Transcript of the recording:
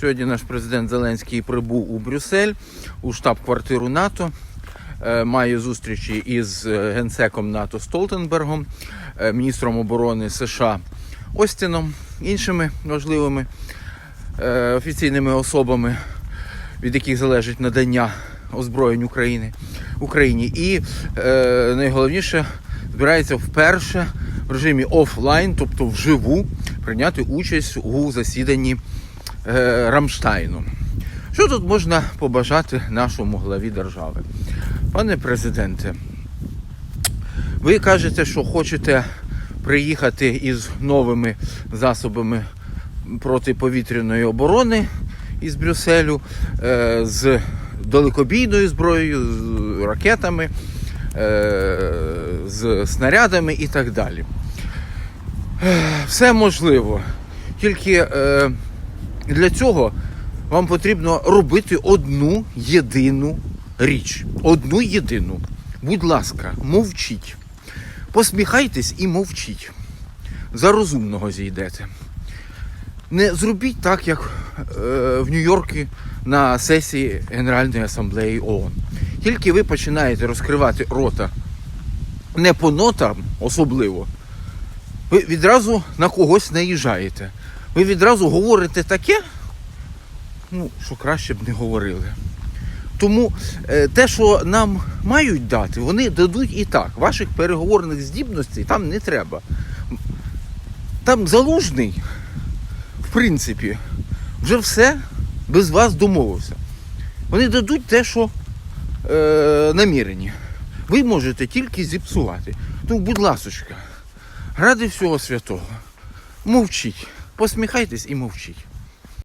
Сьогодні наш президент Зеленський прибув у Брюссель у штаб-квартиру НАТО. Е, Має зустрічі із е, генсеком НАТО Столтенбергом, е, міністром оборони США Остіном, іншими важливими офіційними особами, від яких залежить надання озброєнь України Україні. І найголовніше збирається вперше в режимі офлайн, тобто вживу, прийняти участь у засіданні Рамштайну. Що тут можна побажати нашому главі держави? Пане президенте, ви кажете, що хочете приїхати із новими засобами протиповітряної оборони із Брюсселю, е, з далекобійною зброєю, з ракетами, е, з снарядами і так далі. Е, Все можливо. Тільки е, для цього вам потрібно робити одну єдину річ. Одну єдину. Будь ласка, мовчіть. Посміхайтесь і мовчіть. За розумного зійдете. Не зробіть так, як е, в Нью-Йорку на сесії Генеральної асамблеї ООН. Тільки ви починаєте розкривати рота не по нотам особливо, ви відразу на когось наїжджаєте. Ви відразу говорите таке, ну, що краще б не говорили. Тому е, те, що нам мають дати, вони дадуть і так. Ваших переговорних здібностей там не треба. Там залужний, в принципі, вже все без вас домовився. Вони дадуть те, що е, намірені. Ви можете тільки зіпсувати. Тому, будь ласочка, ради всього святого, мовчіть, посміхайтесь і мовчіть.